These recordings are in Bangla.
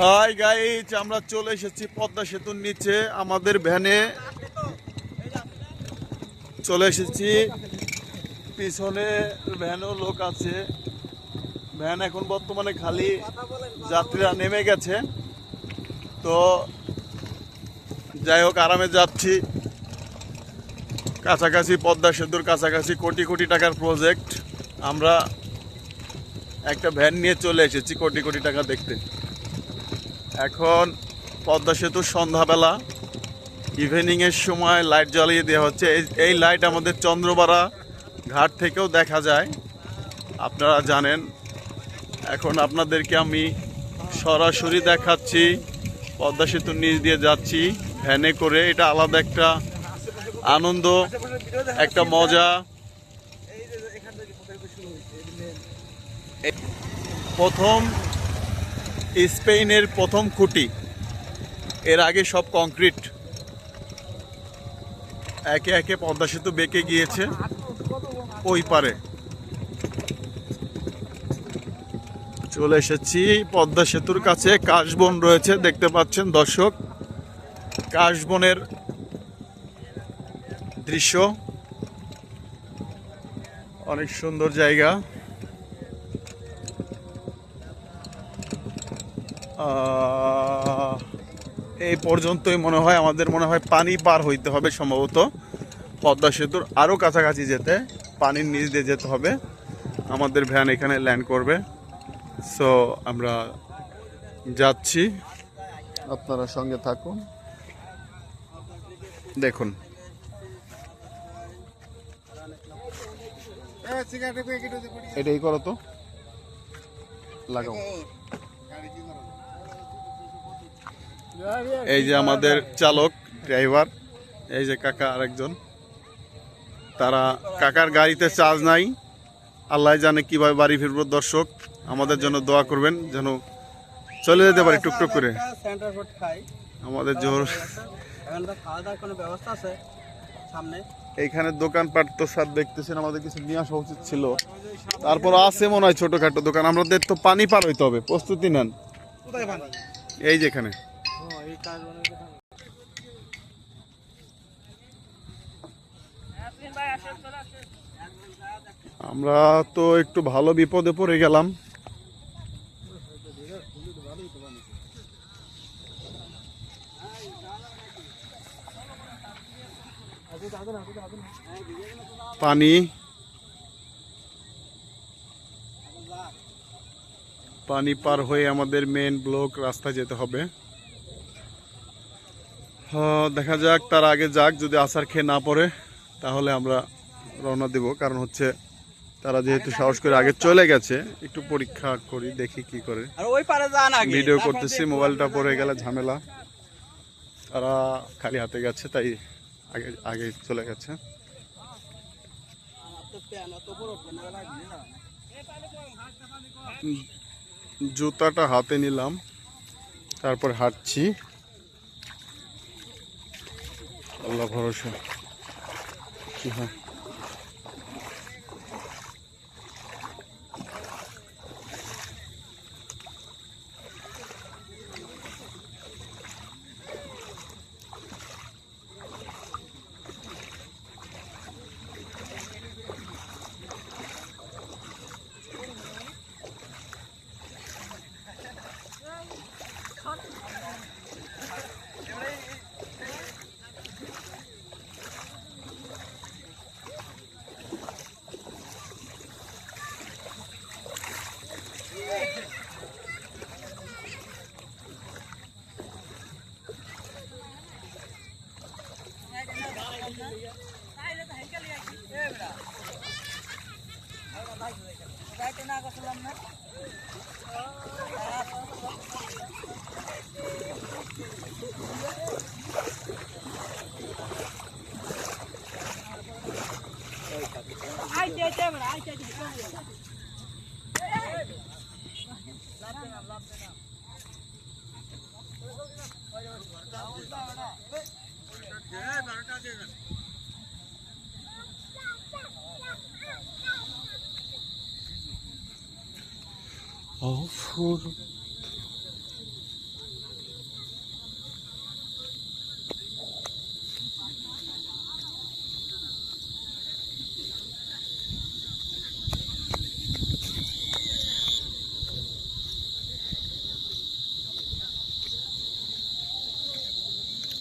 হাই গাইজ, আমরা চলে এসেছি পদ্মা সেতুর নিচে, আমাদের ভ্যানে। চলে এসেছি, পিছনে ভ্যানও লোক আছে। ভ্যান এখন বর্তমানে খালি, যাত্রীরা নেমে গেছে। তো যাই হোক, আরামে যাচ্ছি। কাছাকাছি, পদ্মা সেতুর কাছাকাছি কোটি কোটি টাকার প্রজেক্ট আমরা একটা ভ্যান নিয়ে চলে এসেছি কোটি কোটি টাকা দেখতে। এখন পদ্মা সেতু সন্ধ্যাবেলা। ইভিনিংয়ের সময় লাইট জ্বালিয়ে দেওয়া হচ্ছে। এই লাইট আমাদের চন্দ্রবাড়া ঘাট থেকেও দেখা যায়। আপনারা জানেন, এখন আপনাদেরকে আমি সরাসরি দেখাচ্ছি। পদ্মা সেতুর নিচ দিয়ে যাচ্ছি, ভ্যানে করে। এটা আলাদা একটা আনন্দ, একটা মজা। প্রথম স্পেনের প্রথম খুঁটি। এর আগে সব কংক্রিট। একে একে পদ্মা সেতু বেঁকে গিয়েছে ওই পারে। চলে এসেছি পদ্মা সেতুর কাছে। কাশবন রয়েছে, দেখতে পাচ্ছেন দর্শক। কাশবনের দৃশ্য। অনেক সুন্দর জায়গা। এই পর্যন্তই মনে হয় আমাদের মনে হয় পানি পার হইতে হবে সম্ভবত। পদ্মা সেতুর আরও কাছাকাছি যেতে পানির নিচ দিয়ে যেতে হবে। আমাদের ভ্যান এখানে ল্যান্ড করবে। সো আমরা যাচ্ছি। আপনারা সঙ্গে থাকুন। দেখুন। এটাই করো তো। লাগাও। এই যে আমাদের চালক ড্রাইভার এই যে কাকা আরেকজন। তারা কাকার গাড়িতে চার্জ নাই। আল্লাহ জানে কীভাবে বাড়ি ফিরবো দর্শক, আমাদের জন্য দোয়া করবেন যেন চলে যেতে পারি টুকটুক করে। আমাদের জোর। এইখানে দোকানপাট তো স্যার দেখতেছেন, আমাদের কিছু নিয়ে আসা উচিত ছিল। তারপর আছে মনে হয় ছোটখাটো দোকান আমাদের তো পানি পার হইতে হবে, প্রস্তুতি নেন। এই যেখানে এই আমরা তো একটু ভালো বিপদে পড়ে গেলাম। পানি। পানি পার হয়ে আমাদের মেন ব্লক রাস্তায় যেতে হবে। দেখা যাক তার আগে যাক যদি আসার খেয়ে না পড়ে তাহলে আমরা রওনা দেব। কারণ হচ্ছে তারা যেহেতু সাহস করে আগে চলে গেছে একটু পরীক্ষা করি দেখি কি করে। পারে ভিডিও করতেছি মোবাইলটা পড়ে গেলে ঝামেলা। তারা খালি হাতে গেছে তাই আগে আগে চলে গেছে। জুতাটা হাতে নিলাম তারপর হাঁটছি। আল্লাহ ভরসা। কি হয়? না।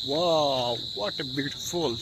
Wow, what a beautiful